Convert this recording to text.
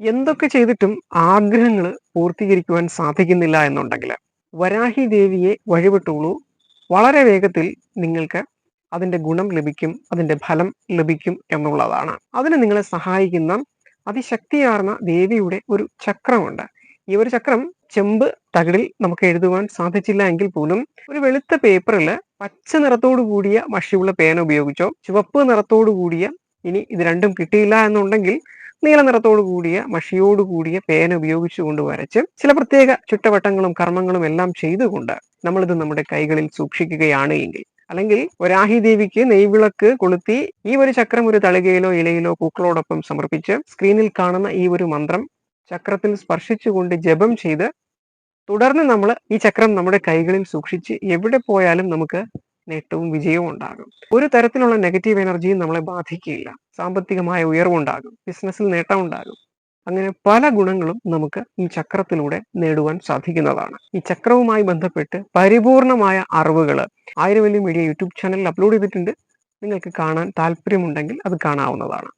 എന്തൊക്കെ ചെയ്തിട്ടും ആഗ്രഹങ്ങൾ പൂർത്തീകരിക്കുവാൻ സാധിക്കുന്നില്ല എന്നുണ്ടെങ്കിൽ വരാഹി ദേവിയെ വഴിപെട്ടുള്ളൂ വളരെ വേഗത്തിൽ നിങ്ങൾക്ക് അതിന്റെ ഗുണം ലഭിക്കും അതിന്റെ ഫലം ലഭിക്കും എന്നുള്ളതാണ്. അതിന് നിങ്ങളെ സഹായിക്കുന്ന അതിശക്തിയാർന്ന ദേവിയുടെ ഒരു ചക്രമുണ്ട്. ഈ ഒരു ചക്രം ചെമ്പ് തകിടിൽ നമുക്ക് എഴുതുവാൻ സാധിച്ചില്ല എങ്കിൽ പോലും ഒരു വെളുത്ത പേപ്പറിൽ പച്ച നിറത്തോടു കൂടിയ മഷിയുള്ള പേന ഉപയോഗിച്ചോ ചുവപ്പ് നിറത്തോടു കൂടിയ ഇനി ഇത് രണ്ടും കിട്ടിയില്ല എന്നുണ്ടെങ്കിൽ നീല നിറത്തോടു കൂടിയ മഷിയോട് കൂടിയ പേന ഉപയോഗിച്ചുകൊണ്ട് വരച്ച് ചില പ്രത്യേക ചുറ്റവട്ടങ്ങളും കർമ്മങ്ങളും എല്ലാം ചെയ്തുകൊണ്ട് നമ്മളിത് നമ്മുടെ കൈകളിൽ സൂക്ഷിക്കുകയാണ് എങ്കിൽ. അല്ലെങ്കിൽ വരാഹി ദേവിക്ക് നെയ്വിളക്ക് കൊളുത്തി ഈ ഒരു ചക്രം ഒരു തളികയിലോ ഇലയിലോ പൂക്കളോടൊപ്പം സമർപ്പിച്ച് സ്ക്രീനിൽ കാണുന്ന ഈ ഒരു മന്ത്രം ചക്രത്തിൽ സ്പർശിച്ചുകൊണ്ട് ജപം ചെയ്ത് തുടർന്ന് നമ്മൾ ഈ ചക്രം നമ്മുടെ കൈകളിൽ സൂക്ഷിച്ച് എവിടെ പോയാലും നമുക്ക് നേട്ടവും വിജയവും ഉണ്ടാകും. ഒരു തരത്തിലുള്ള നെഗറ്റീവ് എനർജിയും നമ്മളെ ബാധിക്കുകയില്ല. സാമ്പത്തികമായ ഉയർവുണ്ടാകും ബിസിനസ്സിൽ നേട്ടം ഉണ്ടാകും. അങ്ങനെ പല ഗുണങ്ങളും നമുക്ക് ഈ ചക്രത്തിലൂടെ നേടുവാൻ സാധിക്കുന്നതാണ്. ഈ ചക്രവുമായി ബന്ധപ്പെട്ട് പരിപൂർണമായ അറിവുകൾ ആയിരം വലിയ മീഡിയ യൂട്യൂബ് ചാനലിൽ അപ്ലോഡ് ചെയ്തിട്ടുണ്ട്. നിങ്ങൾക്ക് കാണാൻ താല്പര്യമുണ്ടെങ്കിൽ അത് കാണാവുന്നതാണ്.